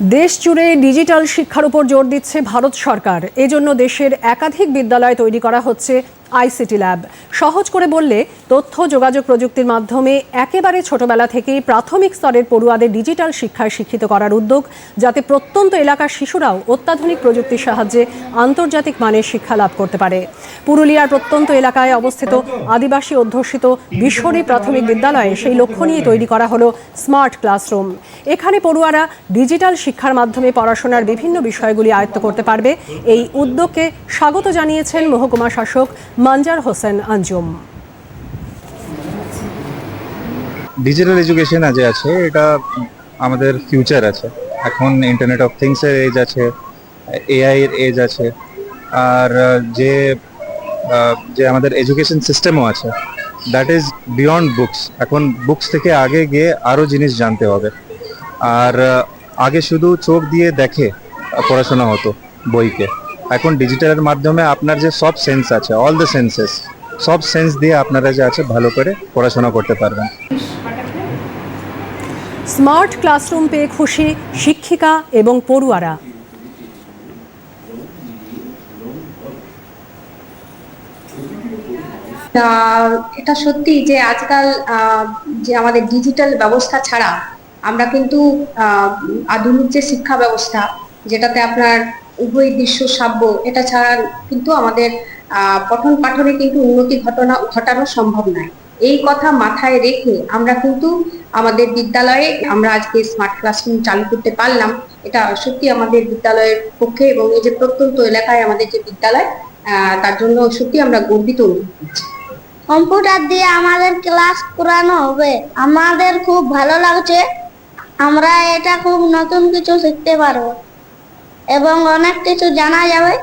দেশ জুড়ে ডিজিটাল শিক্ষার উপর জোর দিচ্ছে ভারত সরকার। এজন্য দেশের একাধিক বিদ্যালয় তৈরি করা হচ্ছে আইসিটি ল্যাব সহজ করে বললে, তথ্য, যোগাযোগ প্রযুক্তির মাধ্যমে একেবারে ছোটবেলা থেকেই প্রাথমিক স্তরের পড়ুয়াদের ডিজিটাল শিক্ষায় শিক্ষিত করার উদ্যোগ, যাতে প্রত্যন্ত এলাকার শিশুরাও অত্যাধুনিক প্রযুক্তির সাহায্যে আন্তর্জাতিক মানের শিক্ষা লাভ করতে পারে। পুরুলিয়ার প্রত্যন্ত এলাকায় অবস্থিত আদিবাসী অধ্যুষিত বিশ্বরী প্রাথমিক বিদ্যালয়ে সেই লক্ষ্য নিয়ে তৈরি করা হলো স্মার্ট ক্লাসরুম। এখানে পড়ুয়ারা ডিজিটাল শিক্ষার মাধ্যমে পড়াশোনার বিভিন্ন বিষয়গুলি আয়ত্ত করতে পারবে। এই উদ্যোগকে স্বাগত জানিয়েছেন মহকুমা শাসক মঞ্জার হোসেন আঞ্জুম। ডিজিটাল এডুকেশন আজ আছে, এটা আমাদের ফিউচার আছে। এখন ইন্টারনেট অফ থিংসের এজ আছে এআই এর এজ আছে, আর যে যে আমাদের এডুকেশন সিস্টেমও আছে দ্যাট ইজ বিয়ন্ড বুকস এখন বুকস থেকে আগে গিয়ে আরও জিনিস জানতে হবে। আর আগে শুধু চোখ দিয়ে দেখে পড়াশোনা হতো বইকে। এখন ডিজিটালের মাধ্যমে আপনার যে সব সেন্স আছে অল দ্য সেন্সেস সব সেন্স দিয়ে আপনারা যে আছে ভালো করে পড়াশোনা করতে পারবেন। স্মার্ট ক্লাসরুম পেয়ে খুশি শিক্ষিকা এবং পড়ুয়ারা। এটা সত্যি যে আজকাল আহ, যে আমাদের ডিজিটাল ব্যবস্থা ছাড়া আমরা কিন্তু আহ, আধুনিক যে শিক্ষা ব্যবস্থা যেটাতে আপনার উভয় দৃশ্য সাব্য। এটা ছাড়া কিন্তু আমাদের পঠন পাঠনে কিন্তু উন্নতি ঘটনা, ঘটানো সম্ভব নয়। এই কথা মাথায় রেখে আমরা কিন্তু আমাদের বিদ্যালয়ে, আমরা আজকে স্মার্ট ক্লাসরুম চালু করতে পারলাম। এটা সত্যি আমাদের বিদ্যালয়ের পক্ষে এবং এই যে প্রত্যন্ত এলাকায় আমাদের যে বিদ্যালয় তার জন্য সত্যি আমরা গর্বিত কম্পিউটার দিয়ে আমাদের ক্লাস করানো হবে। আমাদের খুব ভালো লাগছে। আমরা এটা খুব নতুন কিছু শিখতে পারব। এবং অনেক কিছু জানা যাবে।